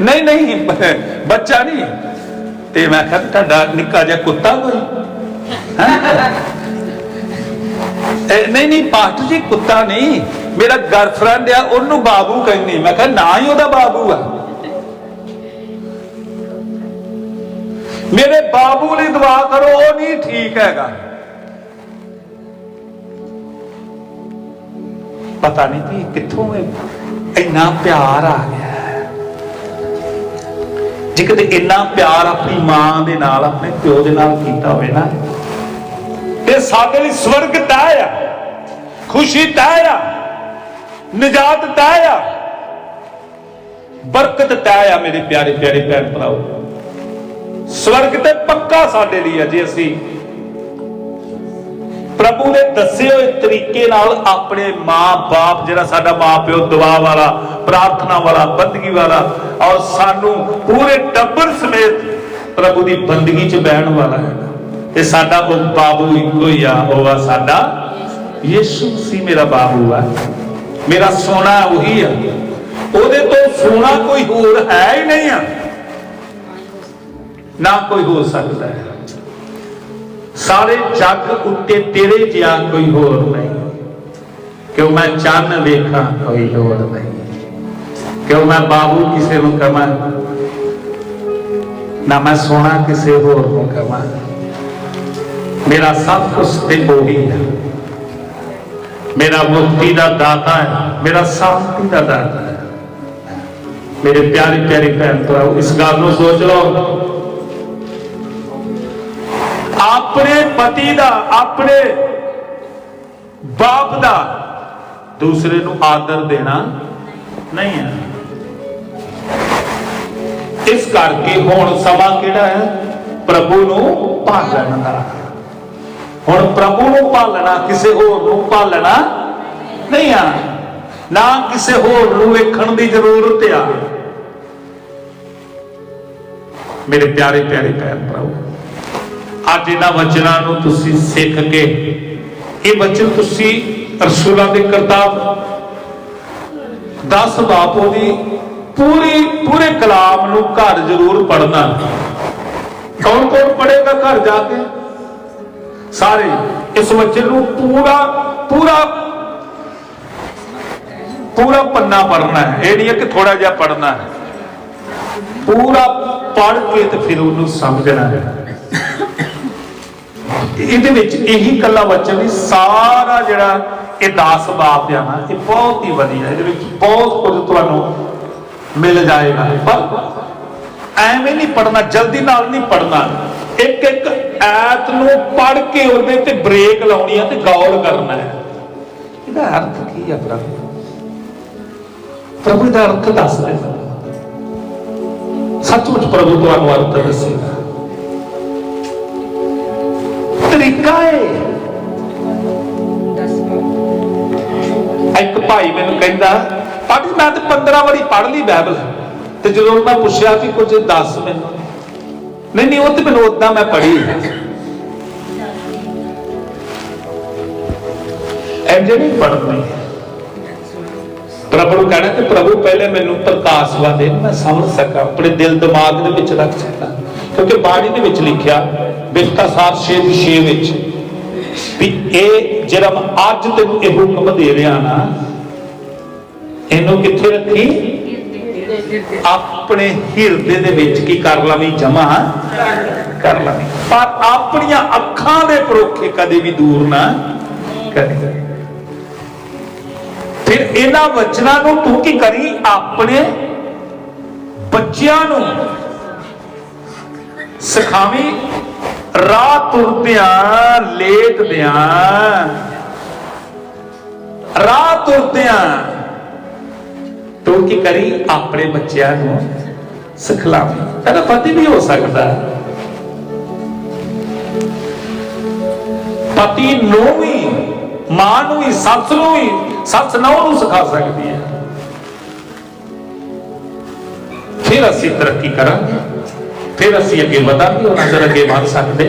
ਨਹੀਂ ਨਹੀਂ, ਬੱਚਾ ਨਹੀਂ। ਤੇ ਮੈਂ ਕਿਹਾ, ਤੁਹਾਡਾ ਨਿੱਕਾ ਜਿਹਾ ਕੁੱਤਾ ਕੋਈ ਨਹੀਂ ਨਹੀਂ ਪਾਸਟਰ ਜੀ, ਕੁੱਤਾ ਨਹੀਂ। ਮੇਰਾ ਗਰਲਫ੍ਰੈਂਡ ਆ, ਉਹਨੂੰ ਬਾਬੂ ਕਹਿੰਦੀ। ਮੈਂ ਕਿਹਾ, ਨਾ ਹੀ ਉਹਦਾ ਬਾਬੂ ਆ। ਮੇਰੇ ਬਾਬੂ ਲਈ ਦੁਆ ਕਰੋ, ਉਹ ਨਹੀਂ ਠੀਕ ਹੈਗਾ। ਪਤਾ ਨਹੀਂ ਕਿ ਕਿੱਥੋਂ ਇਹ ਇੰਨਾ ਪਿਆਰ ਆ ਗਿਆ ਜੇ ਕਿਤੇ ਇੰਨਾ ਪਿਆਰ ਆਪਣੀ ਮਾਂ ਦੇ ਨਾਲ, ਆਪਣੇ ਪਿਓ ਦੇ ਨਾਲ ਕੀਤਾ ਹੋਵੇ ਨਾ ਇਹ ਸਾਡੇ ਲਈ ਸਵਰਗ ਤੈਅ ਆ, ਖੁਸ਼ੀ ਤੈਅ ਆ, ਨਜਾਤ ਤੈਅ ਆ, ਬਰਕਤ ਤੈਅ ਆ ਮੇਰੇ ਪਿਆਰੇ ਪਿਆਰੇ ਭੈਣ ਭਰਾਓ। ਸਵਰਗ ਤੇ ਪੱਕਾ ਸਾਡੇ ਲਈ ਆ ਜੇ ਅਸੀਂ ਪ੍ਰਭੂ ਦੇ ਦੱਸੇ ਹੋਏ ਤਰੀਕੇ ਨਾਲ ਆਪਣੇ ਮਾਂ-ਬਾਪ, ਜਿਹੜਾ ਸਾਡਾ ਮਾਂ-ਪਿਓ, ਦੁਆ ਵਾਲਾ, ਪ੍ਰਾਰਥਨਾ ਵਾਲਾ, ਬੰਦਗੀ ਵਾਲਾ, ਔਰ ਸਾਨੂੰ ਪੂਰੇ ਟੱਬਰ ਸਮੇਤ ਪ੍ਰਭੂ ਦੀ ਬੰਦਗੀ 'ਚ ਬਹਿਣ ਵਾਲਾ ਹੈ। ਤੇ ਸਾਡਾ ਉਹ ਬਾਬੂ ਇੱਕੋ ਹੀ ਆ, ਉਹ ਆ ਸਾਡਾ ਯਿਸੂ ਸੀ, ਮੇਰਾ ਬਾਬੂ ਆ। ਮੇਰਾ ਸੋਨਾ ਉਹੀ ਆ। ਉਹਦੇ ਤੋਂ ਸੋਨਾ ਕੋਈ ਹੋਰ ਹੈ ਹੀ ਨਹੀਂ ਆ। ਨਾ ਕੋਈ ਹੋ ਸਕਦਾ ਹੈ। ਸਾਰੇ ਜੱਗ ਉੱਤੇ ਤੇਰੇ ਜਿਹਾ ਕੋਈ ਹੋਰ ਨਹੀਂ ਕਿਉਂ ਮੈਂ ਚੰਨ ਵੇਖਾਂ ਕੋਈ ਹੋਰ ਨਹੀਂ ਕਿਉਂ ਮੈਂ ਬਾਬੂ ਕਿਸੇ ਨੂੰ ਕਮਾਂ ਨਾ ਮੈਂ ਸੋਨਾ ਕਿਸੇ ਹੋਰ ਨੂੰ ਕਮਾਂ ਮੇਰਾ ਸਭ ਕੁਝ ਤੇ ਉਹੀ ਹੈ ਮੇਰਾ ਮੁਕਤੀ ਦਾ ਦਾਤਾ ਹੈ ਮੇਰਾ ਸ਼ਾਂਤੀ ਦਾ ਦਾਤਾ ਹੈ ਮੇਰੇ ਪਿਆਰੇ ਪਿਆਰੇ ਭੈਣ ਭਰਾਓ ਇਸ ਗੱਲ ਨੂੰ ਸੋਚ ਲਓ ਆਪਣੇ ਪਤੀ ਦਾ, ਆਪਣੇ ਬਾਪ ਦਾ ਦੂਸਰੇ ਨੂੰ ਆਦਰ ਦੇਣਾ ਨਹੀਂ ਹੈ। ਇਸ ਕਰਕੇ ਹੁਣ ਸਮਾਂ ਕਿਹੜਾ ਹੈ? ਪ੍ਰਭੂ ਨੂੰ ਭਾਲਣ ਦਾ। ਹੁਣ ਪ੍ਰਭੂ ਨੂੰ ਭਾਲਣਾ ਕਿਸੇ ਹੋਰ ਨੂੰ ਭਾਲਣਾ ਨਹੀਂ ਆ। ਨਾ ਕਿਸੇ ਹੋਰ ਨੂੰ ਵੇਖਣ ਦੀ ਜ਼ਰੂਰਤ ਆ। ਮੇਰੇ ਪਿਆਰੇ ਪਿਆਰੇ ਭੈਣ ਭਰਾਓ ਅੱਜ ਇਹਨਾਂ ਵਚਨਾਂ ਨੂੰ ਤੁਸੀਂ ਸਿੱਖ ਕੇ, ਇਹ ਵਚਨ ਤੁਸੀਂ ਰਸੂਲਾਂ ਦੇ ਕਰਤਾਬ 10 ਬਾਪੋ ਦੀ ਪੂਰੀ, ਪੂਰੇ ਕਲਾਮ ਨੂੰ ਘਰ ਜ਼ਰੂਰ ਪੜਨਾ ਕੌਣ ਕੌਣ ਪੜੇਗਾ ਘਰ ਜਾ ਕੇ? ਸਾਰੇ। ਇਸ ਵਚਨ ਨੂੰ ਪੂਰਾ ਪੂਰਾ ਪੂਰਾ ਪੰਨਾ ਪੜਨਾ ਹੈ। ਇਹ ਨਹੀਂ ਹੈ ਕਿ ਥੋੜਾ ਜਿਹਾ ਪੜਨਾ ਹੈ। ਪੂਰਾ ਪੜ ਕੇ ਤੇ ਫਿਰ ਉਹਨੂੰ ਸਮਝਣਾ ਹੈ। ਇਹਦੇ ਵਿੱਚ ਇਹੀ ਕੱਲਾ ਵਚਨ ਨਹੀਂ ਸਾਰਾ ਜਿਹੜਾ ਇਹ 10 ਬਾਪ ਆ ਨਾ, ਇਹ ਬਹੁਤ ਹੀ ਵਧੀਆ, ਇਹਦੇ ਵਿੱਚ ਬਹੁਤ ਕੁਝ ਤੁਹਾਨੂੰ ਮਿਲ ਜਾਏਗਾ। ਪਰ ਐਵੇਂ ਨਹੀਂ ਪੜਨਾ ਜਲਦੀ ਨਾਲ ਨਹੀਂ ਪੜਨਾ ਇੱਕ ਇੱਕ ਐਤ ਨੂੰ ਪੜ ਕੇ ਉਹਦੇ ਤੇ ਬ੍ਰੇਕ ਲਾਉਣੀ ਹੈ ਤੇ ਗੌਰ ਕਰਨਾ ਹੈ। ਇਹਦਾ ਅਰਥ ਕੀ ਹੈ ਪ੍ਰਭੂ ਪ੍ਰਭੂ ਦਾ ਅਰਥ ਦੱਸ ਦੇ। ਸੱਚਮੁੱਚ ਪ੍ਰਭੂ ਤੁਹਾਨੂੰ ਅਰਥ ਦੱਸੇਗਾ। ਤਰੀਕਾ ਹੈ ਇੱਕ ਭਾਈ ਮੈਨੂੰ ਕਹਿੰਦਾ ਪਾਪੀ ਮੈਂ ਤੇ 15 ਵਾਰੀ ਪੜ੍ਹ ਲਈ ਬਾਈਬਲ ਤੇ ਜਦੋਂ ਮੈਂ ਪੁੱਛਿਆ ਵੀ ਕੁਝ ਦੱਸ ਮੈਨੂੰ। ਨਹੀਂ ਨਹੀਂ ਉਹ ਤੇ ਮੈਨੂੰ ਉਦਾਂ ਮੈਂ ਪੜ੍ਹੀ। ਐਂਜੇ ਨਹੀਂ ਪੜ੍ਹਨੀ ਪ੍ਰਭੂ ਨੂੰ ਕਹਿਣਾ ਕਿ ਪ੍ਰਭੂ ਪਹਿਲੇ ਮੈਨੂੰ ਪ੍ਰਕਾਸ਼ਵਾ ਦੇ ਮੈਂ ਸਮਝ ਸਕਾਂ ਆਪਣੇ ਦਿਲ ਦਿਮਾਗ ਦੇ ਵਿੱਚ ਰੱਖ ਸਕਾਂ। ਕਿਉਂਕਿ ਬਾਣੀ ਦੇ ਵਿੱਚ ਲਿਖਿਆ ਬਿਰਤਾ ਸਾਹਿਬ 6 ਦੀ 6 ਵਿੱਚ ਵੀ ਇਹ ਜਿਹੜਾ ਅੱਜ ਤੈਨੂੰ ਇਹ ਹੁਕਮ ਦੇ ਰਿਹਾ ਨਾ, ਇਹਨੂੰ ਕਿੱਥੇ ਰੱਖੀ? ਆਪਣੇ ਹਿਰਦੇ ਦੇ ਵਿੱਚ ਕੀ ਕਰ ਲਵੀਂ? ਜਮਾ ਕਰ ਲਵੀਂ। ਪਰ ਆਪਣੀਆਂ ਅੱਖਾਂ ਦੇ ਪਰੋਖੇ ਕਦੇ ਵੀ ਦੂਰ ਨਾ ਕਰੇ। ਫਿਰ ਇਹਨਾਂ ਵਚਨਾਂ ਨੂੰ ਤੂੰ ਕੀ ਕਰੀ? ਆਪਣੇ ਬੱਚਿਆਂ ਨੂੰ ਸਿਖਾਵੀਂ। ਰਾਹ ਤੁਰਦਿਆਂ, ਲੇਟਦਿਆਂ। ਰਾਹ ਤੁਰਦਿਆਂ। ਤੂੰ ਕੀ ਕਰੀ? ਆਪਣੇ ਬੱਚਿਆਂ ਨੂੰ ਸਿਖਲਾਵੀਂ। ਤੇਰਾ ਪਤੀ ਵੀ ਹੋ ਸਕਦਾ। ਪਤੀ ਨੂੰ ਵੀ, ਮਾਂ ਨੂੰ ਵੀ, ਸੱਸ ਨੂੰ ਵੀ, ਸੱਸ ਨੌ ਨੂੰ ਸਿਖਾ ਸਕਦੀ ਹੈ। ਫਿਰ ਅਸੀਂ ਤਰੱਕੀ ਕਰਾਂਗੇ। ਫਿਰ ਅਸੀਂ ਅੱਗੇ ਵਧਾਂਗੇ ਉਹ ਨਜ਼ਰ ਅੱਗੇ ਵਧ ਸਕਦੇ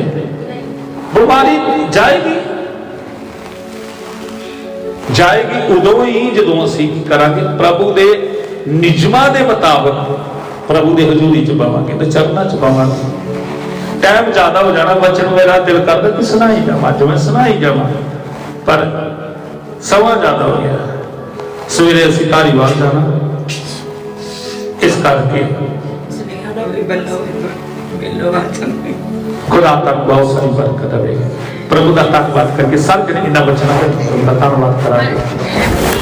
ਬਿਮਾਰੀ ਜਾਏਗੀ। ਜਾਏਗੀ ਉਦੋਂ ਹੀ ਜਦੋਂ ਅਸੀਂ ਕਰਾਂਗੇ? ਪ੍ਰਭੂ ਦੇ ਨਿਯਮਾਂ ਦੇ ਮੁਤਾਬਕ ਪ੍ਰਭੂ ਦੇ ਹਜ਼ੂਰੀ ਚ ਪਾਵਾਂਗੇ ਤੇ ਚਰਨਾਂ ਚ ਪਾਵਾਂਗੇ। ਟਾਈਮ ਜ਼ਿਆਦਾ ਹੋ ਜਾਣਾ ਬਚਨ ਮੇਰਾ ਦਿਲ ਕਰਦਾ ਕਿ ਸੁਣਾਈ ਜਾਵਾਂ ਅੱਜ ਮੈਂ ਸੁਣਾਈ ਜਾਵਾਂ। ਪਰ ਸਮਾਂ ਜ਼ਿਆਦਾ ਹੋ ਗਿਆ। ਸਵੇਰੇ ਅਸੀਂ ਧਾਰੀਵਾਲ ਜਾਣਾ। ਇਸ ਕਰਕੇ ਖੁਦਾ ਤੱਕ ਬਹੁਤ ਸਾਰੀ ਬਰਕਤ ਦੇਵੇ ਪ੍ਰਭੂ ਦਾ ਧੰਨਵਾਦ ਕਰਕੇ ਸਭ ਜਣੇ ਇਹਨਾਂ ਬਚਨਾਂ ਦਾ ਧੰਨਵਾਦ ਕਰਾਂਗੇ